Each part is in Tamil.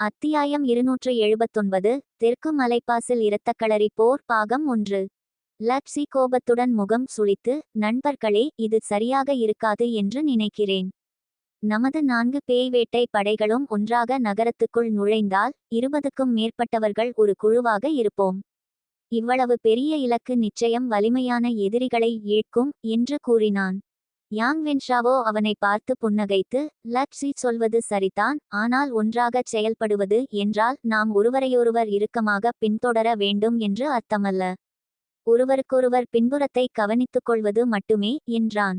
அத்தியாயம் இருநூற்று எழுபத்தொன்பது தெற்கு மலைப்பாசில் இரத்தக்களறி போர் பாகம் ஒன்று. லக்ஷி கோபத்துடன் முகம் சுளித்து நண்பர்களே இது சரியாக இருக்காது என்று நினைக்கிறேன். நமது நான்கு பேய் வேட்டை படைகளும் ஒன்றாக நகரத்துக்குள் நுழைந்தால் இருபதுக்கும் மேற்பட்டவர்கள் ஒரு குழுவாக இருப்போம். இவ்வளவு பெரிய இலக்கு நிச்சயம் வலிமையான எதிரிகளை ஈழ்க்கும் என்று கூறினான். யாங் வென்ஷாவோ அவனை பார்த்து புன்னகைத்து லட்சி சொல்வது சரிதான் ஆனால் ஒன்றாகச் செயல்படுவது என்றால் நாம் ஒருவரையொருவர் இறுக்கமாக பின்தொடர வேண்டும் என்று அர்த்தமல்ல. ஒருவருக்கொருவர் பின்புறத்தை கவனித்துக் கொள்வது மட்டுமே என்றான்.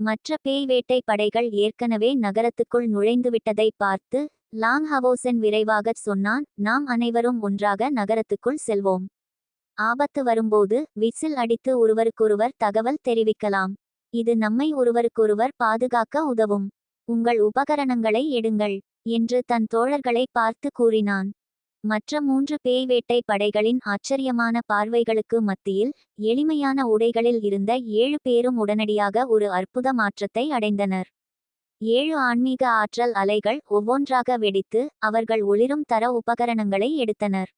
மற்ற பேய் வேட்டை படைகள் ஏற்கனவே நகரத்துக்குள் நுழைந்துவிட்டதை பார்த்து லாங் ஹவோசன் விரைவாகச் சொன்னான் நாம் அனைவரும் ஒன்றாக நகரத்துக்குள் செல்வோம். ஆபத்து வரும்போது விசில் அடித்து ஒருவருக்கொருவர் தகவல் தெரிவிக்கலாம். இது நம்மை ஒருவருக்கொருவர் பாதுகாக்க உதவும். உங்கள் உபகரணங்களை எடுங்கள் என்று தன் தோழர்களை பார்த்து கூறினான். மற்ற மூன்று பேய் வேட்டை படைகளின் ஆச்சரியமான பார்வைகளுக்கு மத்தியில் எளிமையான உடைகளில் இருந்த ஏழு பேரும் உடனடியாக ஒரு அற்புத மாற்றத்தை அடைந்தனர். ஏழு ஆன்மீக ஆற்றல் அலைகள் ஒவ்வொன்றாக வெடித்து அவர்கள் ஒளிரும் தர உபகரணங்களை எடுத்தனர்.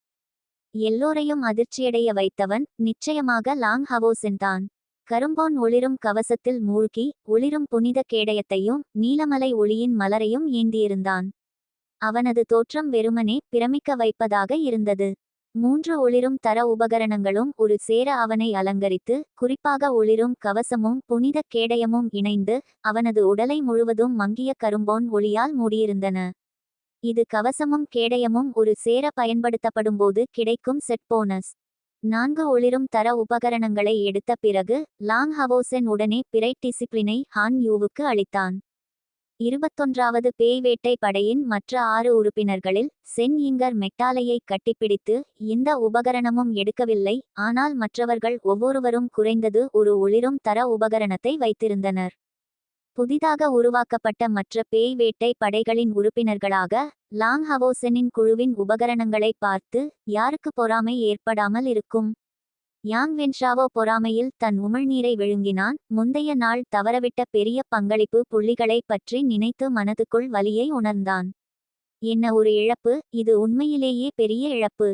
எல்லோரையும் அதிர்ச்சியடைய வைத்தவன் நிச்சயமாக லாங் ஹவோசென் தான். கரும்போன் ஒளிரும் கவசத்தில் மூழ்கி ஒளிரும் புனித கேடயத்தையும் நீலமலை ஒளியின் மலரையும் ஏந்தியிருந்தான். அவனது தோற்றம் வெறுமனே பிரமிக்க வைப்பதாக இருந்தது. மூன்று ஒளிரும் தர உபகரணங்களும் ஒரு சேர அவனை அலங்கரித்து குறிப்பாக ஒளிரும் கவசமும் புனித கேடயமும் இணைந்து அவனது உடலை முழுவதும் மங்கிய கரும்போன் ஒளியால் மூடியிருந்தன. இது கவசமும் கேடயமும் ஒரு சேர பயன்படுத்தப்படும்போது கிடைக்கும் செட் போனஸ். நான்கு ஒளிரும் தர உபகரணங்களை எடுத்த பிறகு லாங் ஹவோசென் உடனே பிறை டிசிப்ளினை ஹான் யூவுக்கு அளித்தான். இருபத்தொன்றாவது பேய் வேட்டை படையின் மற்ற ஆறு உறுப்பினர்களில் சென் இங்கர் மெட்டாலையை கட்டிப்பிடித்து எந்த உபகரணமும் எடுக்கவில்லை ஆனால் மற்றவர்கள் ஒவ்வொருவரும் குறைந்தது ஒரு ஒளிரும் தர உபகரணத்தை வைத்திருந்தனர். புதிதாக உருவாக்கப்பட்ட மற்ற பேய் வேட்டை படைகளின் உறுப்பினர்களாக லாங் ஹவோசனின் குழுவின் உபகரணங்களை பார்த்து யாருக்கு பொறாமை ஏற்படாமல் இருக்கும்? யாங் வென்ஷாவோ பொறாமையில் தன் உமிழ்நீரை விழுங்கினான். முந்தைய நாள் தவறவிட்ட பெரிய பங்களிப்பு புள்ளிகளை பற்றி நினைத்து மனதுக்குள் வலியை உணர்ந்தான். என்ன ஒரு இழப்பு? இது உண்மையிலேயே பெரிய இழப்பு.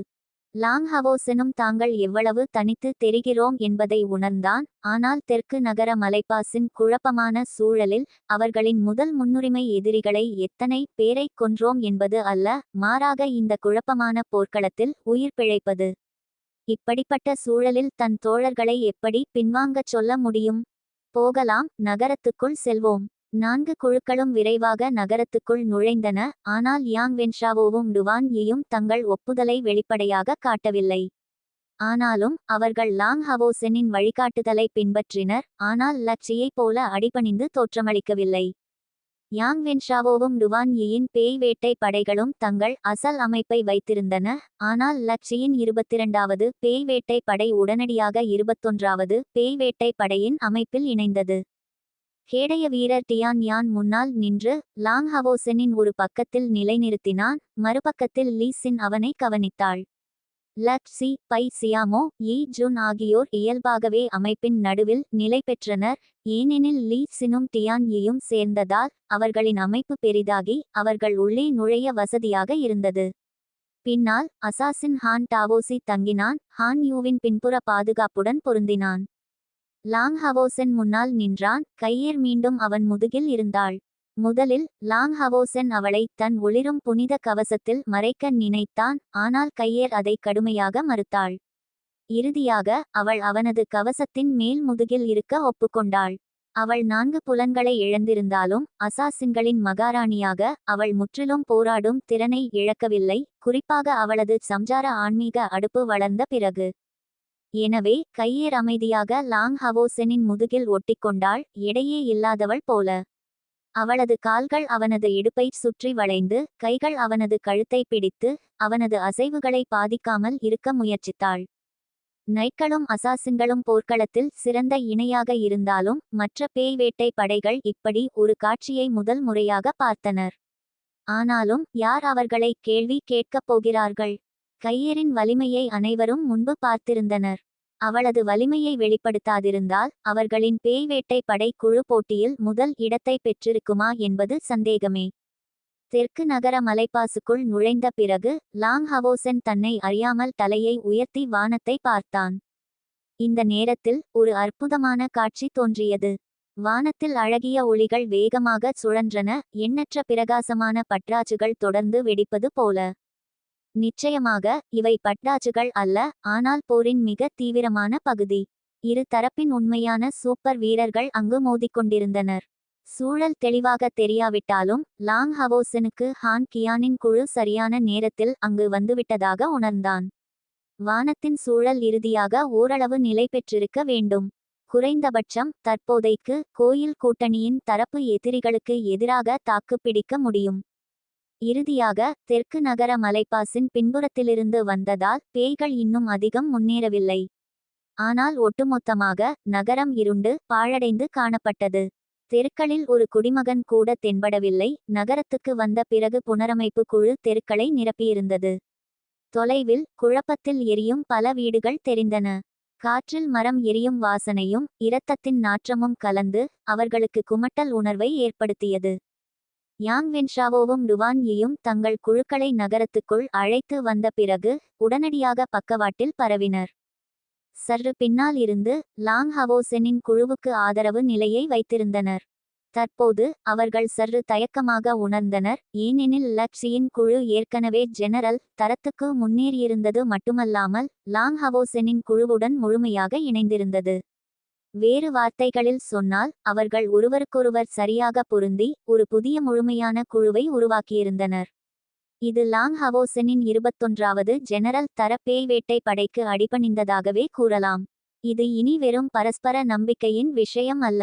லாங் ஹவோசனும் தாங்கள் எவ்வளவு தனித்து தெரிகிறோம் என்பதை உணர்ந்தான். ஆனால் தெற்கு நகர மலைப்பாசின் குழப்பமான சூழலில் அவர்களின் முதல் முன்னுரிமை எதிரிகளை எத்தனை பேரை கொன்றோம் என்பது அல்ல மாறாக இந்த குழப்பமான போர்க்களத்தில் உயிர் பிழைப்பது. இப்படிப்பட்ட சூழலில் தன் தோழர்களை எப்படி பின்வாங்கச் சொல்ல முடியும்? போகலாம் நகரத்துக்குள் செல்வோம். நான்கு குழுக்களும் விரைவாக நகரத்துக்குள் நுழைந்தன ஆனால் யாங் வென்ஷாவோவும் டுவான் யியும் தங்கள் ஒப்புதலை வெளிப்படையாக காட்டவில்லை. ஆனாலும் அவர்கள் லாங் ஹவோசெனின் வழிகாட்டுதலை பின்பற்றினர் ஆனால் லட்சியைப் போல அடிபணிந்து தோற்றமளிக்கவில்லை. யாங் வென்ஷாவோவும் டுவான் யியின் பேய் வேட்டை படைகளும் தங்கள் அசல் அமைப்பை வைத்திருந்தன ஆனால் லட்சியின் இருபத்திரண்டாவது பேய் வேட்டை படை உடனடியாக இருபத்தொன்றாவது பேய் வேட்டை படையின் அமைப்பில் இணைந்தது. கேடைய வீரர் டியான் யான் முன்னால் நின்று லாங் ஹவோசனின் ஒரு பக்கத்தில் நிலைநிறுத்தினான். மறுபக்கத்தில் லீசின் அவனை கவனித்தாள். லக்ஸி பை சியாமோ யி ஜுன் ஆகியோர் இயல்பாகவே அமைப்பின் நடுவில் நிலை பெற்றனர். ஏனெனில் லீ சினும் டியான் யியும் சேர்ந்ததால் அவர்களின் அமைப்பு பெரிதாகி அவர்கள் உள்ளே நுழைய வசதியாக இருந்தது. பின்னால் அசாசின் ஹான் டாவோசி தங்கினான். ஹான் யூவின் பின்புற பாதுகாப்புடன் பொருந்தினான். லாங் ஹவோசன் முன்னால் நின்றான். கையேர் மீண்டும் அவன் முதுகில் இருந்தாள். முதலில் லாங் ஹவோசன் அவளை தன் ஒளிரும் புனித கவசத்தில் மறைக்க நினைத்தான். ஆனால் கையேர் அதை கடுமையாக மறுத்தாள். இறுதியாக அவள் அவனது கவசத்தின் மேல் முதுகில் இருக்க ஒப்புக்கொண்டாள். அவள் நான்கு புலன்களை இழந்திருந்தாலும் அசாசின்களின் மகாராணியாக அவள் முற்றிலும் போராடும் திறனை இழக்கவில்லை. குறிப்பாக அவளது சம்சார ஆன்மீக அடுப்பு வளர்ந்த பிறகு. எனவே கையேர் அமைதியாக லாங் ஹவோசெனின் முதுகில் ஒட்டிக்கொண்டாள் எடையே இல்லாதவள் போல. அவளது கால்கள் அவனது இடுப்பை சுற்றி வளைந்து கைகள் அவனது கழுத்தை பிடித்து அவனது அசைவுகளை பாதிக்காமல் இருக்க முயற்சித்தாள். நைட்களும் அசாசின்களும் போர்க்களத்தில் சிறந்த இணையாக இருந்தாலும் மற்ற பேய் வேட்டை படைகள் இப்படி ஒரு காட்சியை முதல் முறையாக பார்த்தனர். ஆனாலும் யார் அவர்களை கேள்வி கேட்கப் போகிறார்கள்? கையரின் வலிமையை அனைவரும் முன்பு பார்த்திருந்தனர். அவளது வலிமையை வெளிப்படுத்தாதிருந்தால் அவர்களின் பேய் வேட்டை படை குழு போட்டியில் முதல் இடத்தை பெற்றிருக்குமா என்பது சந்தேகமே. தெற்கு நகர மலைப்பாசுக்குள் நுழைந்த பிறகு லாங் ஹவோசன் தன்னை அறியாமல் தலையை உயர்த்தி வானத்தை பார்த்தான். இந்த நேரத்தில் ஒரு அற்புதமான காட்சி தோன்றியது. வானத்தில் அழகிய ஒளிகள் வேகமாக சுழன்றன எண்ணற்ற பிரகாசமான பற்றாச்சுகள் தொடர்ந்து வெடிப்பது போல. நிச்சயமாக இவை பட்டாச்சுகள் அல்ல ஆனால் போரின் மிக தீவிரமான பகுதி. இரு தரப்பின் உண்மையான சூப்பர் வீரர்கள் அங்கு மோதிக்கொண்டிருந்தனர். சூழல் தெளிவாக தெரியாவிட்டாலும் லாங் ஹவோசனுக்கு ஹான் கியானின் குழு சரியான நேரத்தில் அங்கு வந்துவிட்டதாக உணர்ந்தான். வானத்தின் சூழல் இறுதியாக ஓரளவு நிலை பெற்றிருக்க வேண்டும். குறைந்தபட்சம் தற்போதைக்கு கோயில் கூட்டணியின் தரப்பு எதிரிகளுக்கு எதிராக தாக்குப்பிடிக்க முடியும். இறுதியாக தெற்கு நகர மலைப்பாசின் பின்புறத்திலிருந்து வந்ததால் பேய்கள் இன்னும் அதிகம் முன்னேறவில்லை. ஆனால் ஒட்டுமொத்தமாக நகரம் இருண்டு பாழடைந்து காணப்பட்டது. தெருக்களில் ஒரு குடிமகன் கூட தென்படவில்லை. நகரத்துக்கு வந்த பிறகு புனரமைப்பு குழு தெருக்களை நிரப்பியிருந்தது. தொலைவில் குழப்பத்தில் எரியும் பல வீடுகள் தெரிந்தன. காற்றில் மரம் எரியும் வாசனையும் இரத்தத்தின் நாற்றமும் கலந்து அவர்களுக்கு குமட்டல் உணர்வை ஏற்படுத்தியது. யாங் வென்ஷாவோவும் டுவான்யியும் தங்கள் குழுக்களை நகரத்துக்குள் அழைத்து வந்த பிறகு உடனடியாக பக்கவாட்டில் பரவினர். சற்று பின்னால் இருந்து லாங் ஹவோசெனின் குழுவுக்கு ஆதரவு நிலையை வைத்திருந்தனர். தற்போது அவர்கள் சற்று தயக்கமாக உணர்ந்தனர். ஏனெனில் லக்ஷியின் குழு ஏற்கனவே ஜெனரல் தரத்துக்கு முன்னேறியிருந்தது மட்டுமல்லாமல் லாங் ஹவோசெனின் குழுவுடன் முழுமையாக இணைந்திருந்தது. வேறு வார்த்தைகளில் சொன்னால் அவர்கள் ஒருவருக்கொருவர் சரியாக பொருந்தி ஒரு புதிய முழுமையான குழுவை உருவாக்கியிருந்தனர். இது லாங் ஹவோசனின் இருபத்தொன்றாவது ஜெனரல் தர பேய் வேட்டை படைக்கு அடிபணிந்ததாகவே கூறலாம். இது இனி வெறும் பரஸ்பர நம்பிக்கையின் விஷயம் அல்ல.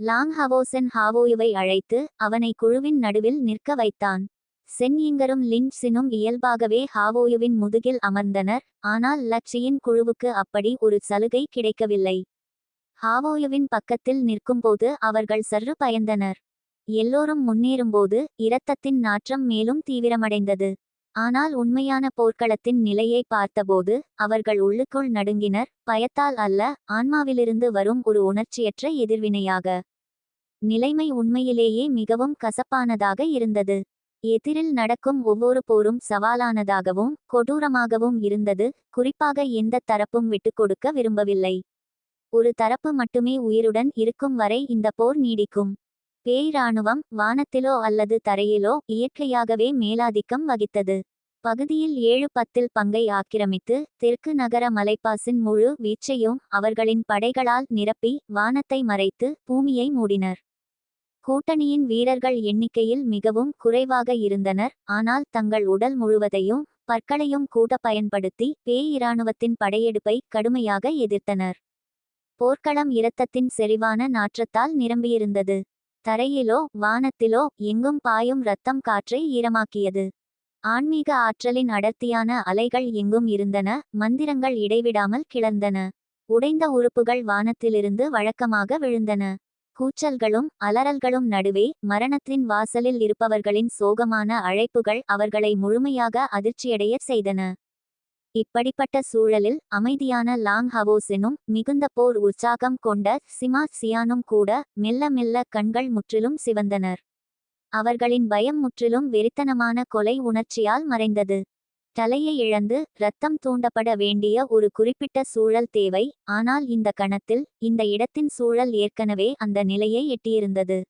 லாங் ஹவோசன் ஹாவோயுவை அழைத்து அவனை குழுவின் நடுவில் நிற்க வைத்தான். சென்யிங்கரும் லின்சினும் இயல்பாகவே ஹாவோயுவின் முதுகில் அமர்ந்தனர் ஆனால் லட்சியின் குழுவுக்கு அப்படி ஒரு சலுகை கிடைக்கவில்லை. ஹாவோயுவின் பக்கத்தில் நிற்கும்போது அவர்கள் சற்று பயந்தனர். எல்லோரும் முன்னேறும்போது இரத்தத்தின் நாற்றம் மேலும் தீவிரமடைந்தது. ஆனால் உண்மையான போர்க்களத்தின் நிலையை பார்த்தபோது அவர்கள் உள்ளுக்குள் நடுங்கினர். பயத்தால் அல்ல ஆன்மாவிலிருந்து வரும் ஒரு உணர்ச்சியற்ற எதிர்வினையாக. நிலைமை உண்மையிலேயே மிகவும் கசப்பானதாக இருந்தது. எதிரில் நடக்கும் ஒவ்வொரு போரும் சவாலானதாகவும் கொடூரமாகவும் இருந்தது. குறிப்பாக எந்த தரப்பும் விட்டுக்கொடுக்க விரும்பவில்லை. ஒரு தரப்பு மட்டுமே உயிருடன் இருக்கும் வரை இந்த போர் நீடிக்கும். பேய்ராணுவம் வானத்திலோ அல்லது தரையிலோ இயற்கையாகவே மேலாதிக்கம் வகித்தது. பகுதியில் ஏழு பத்தில் பங்கை ஆக்கிரமித்து தெற்கு நகர மலைப்பாசின் முழு வீச்சையும் அவர்களின் படைகளால் நிரப்பி வானத்தை மறைத்து பூமியை மூடினர். கூட்டணியின் வீரர்கள் எண்ணிக்கையில் மிகவும் குறைவாக இருந்தனர் ஆனால் தங்கள் உடல் முழுவதையும் பற்களையும் கூட பயன்படுத்தி பேய் இராணுவத்தின் படையெடுப்பை கடுமையாக எதிர்த்தனர். போர்க்களம் இரத்தத்தின் செறிவான நாற்றத்தால் நிரம்பியிருந்தது. தரையிலோ வானத்திலோ எங்கும் பாயும் ரத்தம் காற்றை ஈரமாக்கியது. ஆன்மீக ஆற்றலின் அடர்த்தியான அலைகள் எங்கும் இருந்தன மந்திரங்கள் இடைவிடாமல் கிளர்ந்தன. உடைந்த உறுப்புகள் வானத்திலிருந்து வழக்கமாக விழுந்தன. கூச்சல்களும் அலறல்களும் நடுவே மரணத்தின் வாசலில் இருப்பவர்களின் சோகமான அழைப்புகள் அவர்களை முழுமையாக அதிர்ச்சியடைய செய்தன. இப்படிப்பட்ட சூழலில் அமைதியான லாங் ஹவோசெனும் மிகுந்த போர் உற்சாகம் கொண்ட சிமா சியானும் கூட மெல்ல மெல்ல கண்கள் முற்றிலும் சிவந்தனர். அவர்களின் பயம் முற்றிலும் வெறித்தனமான கொலை உணர்ச்சியால் மறைந்தது. தலையை இழந்து இரத்தம் தூண்டப்பட வேண்டிய ஒரு குறிப்பிட்ட சூழல் தேவை ஆனால் இந்த கணத்தில் இந்த இடத்தின் சூழல் ஏற்கனவே அந்த நிலையை எட்டியிருந்தது.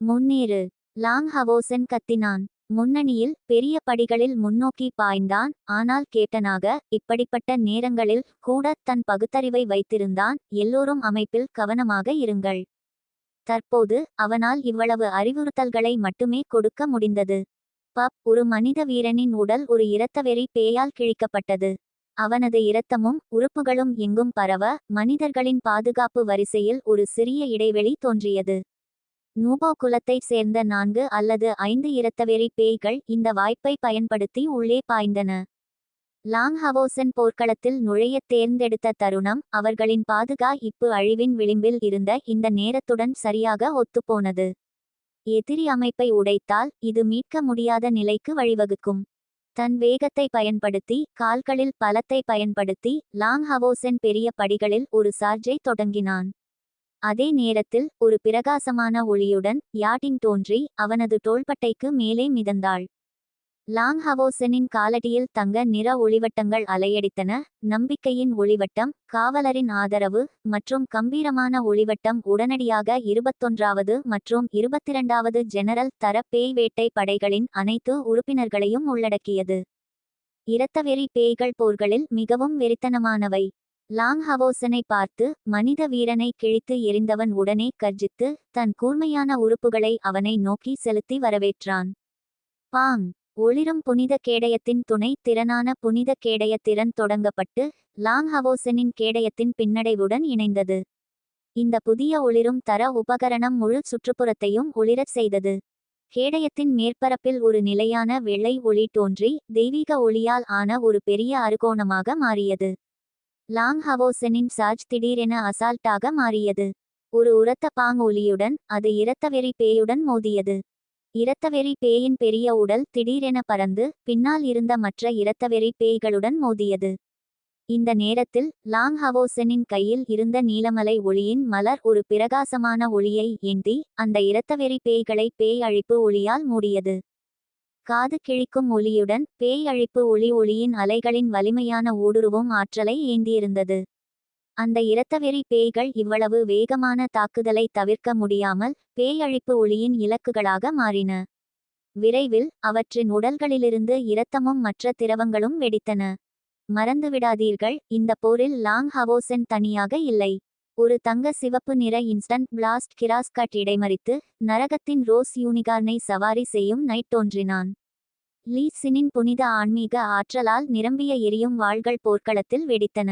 முன்னேறு. லாங் ஹவோசன் கத்தினான். முன்னணியில் பெரிய படிகளில் முன்னோக்கி பாய்ந்தான். ஆனால் கேப்டனாக இப்படிப்பட்ட நேரங்களில் கூட தன் பகுத்தறிவை வைத்திருந்தான். எல்லோரும் அமைப்பில் கவனமாக இருங்கள். தற்போது அவனால் இவ்வளவு அறிவுறுத்தல்களை மட்டுமே கொடுக்க முடிந்தது. பப் ஒரு மனித வீரனின் உடல் ஒரு இரத்தவெறி பேயால் கிழிக்கப்பட்டது. அவனது இரத்தமும் உறுப்புகளும் எங்கும் பரவ மனிதர்களின் பாதுகாப்பு வரிசையில் ஒரு சிறிய இடைவெளி தோன்றியது. நூபோ குலத்தைச் சேர்ந்த நான்கு அல்லது ஐந்து இரத்தவெறி பேய்கள் இந்த வாய்ப்பை பயன்படுத்தி உள்ளே பாய்ந்தன. லாங் ஹவோசன் போர்க்களத்தில் நுழைய தேர்ந்தெடுத்த தருணம் அவர்களின் பாதுகா இப்பு அழிவின் விளிம்பில் இருந்த இந்த நேரத்துடன் சரியாக ஒத்துப்போனது. எதிரி அமைப்பை உடைத்தால் இது மீட்க முடியாத நிலைக்கு வழிவகுக்கும். தன் வேகத்தை பயன்படுத்தி கால்களில் பலத்தை பயன்படுத்தி லாங் ஹவோசன் பெரிய படிகளில் ஒரு சார்ஜை தொடங்கினான். அதே நேரத்தில் ஒரு பிரகாசமான ஒளியுடன் யாட்டின் தோன்றி அவனது தோள்பட்டைக்கு மேலே மிதந்தாள். லாங் ஹவோசனின் காலடியில் தங்க நிற ஒளிவட்டங்கள் அலையடித்தன. நம்பிக்கையின் ஒளிவட்டம் காவலரின் ஆதரவு மற்றும் கம்பீரமான ஒளிவட்டம் உடனடியாக இருபத்தொன்றாவது மற்றும் இருபத்திரண்டாவது ஜெனரல் தர பேய் வேட்டை படைகளின் அனைத்து உறுப்பினர்களையும் உள்ளடக்கியது. இரத்தவெறி பேய்கள் போர்களில் மிகவும் வெறித்தனமானவை. லாங் ஹவோசனை பார்த்து மனித வீரனை கிழித்து எறிந்தவன் உடனே கர்ஜித்து தன் கூர்மையான உறுப்புகளை அவனை நோக்கி செலுத்தி வரவேற்றான். பாங்! ஒளிரும் புனித கேடயத்தின் துணை திறனான புனித கேடய திறன் தொடங்கப்பட்டு லாங் ஹவோசனின் கேடயத்தின் பின்னடைவுடன் இணைந்தது. இந்த புதிய ஒளிரும் தர உபகரணம் முழு சுற்றுப்புறத்தையும் ஒளிரச் செய்தது. கேடயத்தின் மேற்பரப்பில் ஒரு நிலையான வெள்ளை ஒளி தோன்றி தெய்வீக ஒளியால் ஆன ஒரு பெரிய அறுகோணமாக மாறியது. லாங் ஹவோசனின் சார்ஜ் திடீரென அசால்ட்டாக மாறியது. ஒரு உரத்த பாங் ஒலியுடன் அது இரத்தவெறி பேயுடன் மோதியது. இரத்தவெறி பேயின் பெரிய உடல் திடீரென பறந்து பின்னால் இருந்த மற்ற இரத்தவெறி பேய்களுடன் மோதியது. இந்த நேரத்தில் லாங் ஹவோசனின் கையில் இருந்த நீலமலை ஒளியின் மலர் ஒரு பிரகாசமான ஒளியை ஏந்தி அந்த இரத்தவெறி பேய்களை பேய் அழிப்பு ஒளியால் மூடியது. காது கிழிக்கும் ஒளியுடன் பேய் அழிப்பு ஒளி ஒளியின் அலைகளின் வலிமையான ஊடுருவும் ஆற்றலை ஏந்தியிருந்தது. அந்த இரத்தவெறி பேய்கள் இவ்வளவு வேகமான தாக்குதலை தவிர்க்க முடியாமல் பேயழிப்பு ஒளியின் இலக்குகளாக மாறின. விரைவில் அவற்றின் உடல்களிலிருந்து இரத்தமும் மற்ற திரவங்களும் வெடித்தன. மறந்துவிடாதீர்கள் இந்த போரில் லாங் ஹவோசென் தனியாக இல்லை. ஒரு தங்க சிவப்பு நிற இன்ஸ்டன்ட் பிளாஸ்ட் கிராஸ்கட் இடைமறித்து நரகத்தின் ரோஸ் யூனிகார்னை சவாரி செய்யும் நைட் தோன்றினான். லீ சினின் புனித ஆன்மீக ஆற்றலால் நிரம்பிய எரியும் வாள்கள் போர்க்களத்தில் வெடித்தன.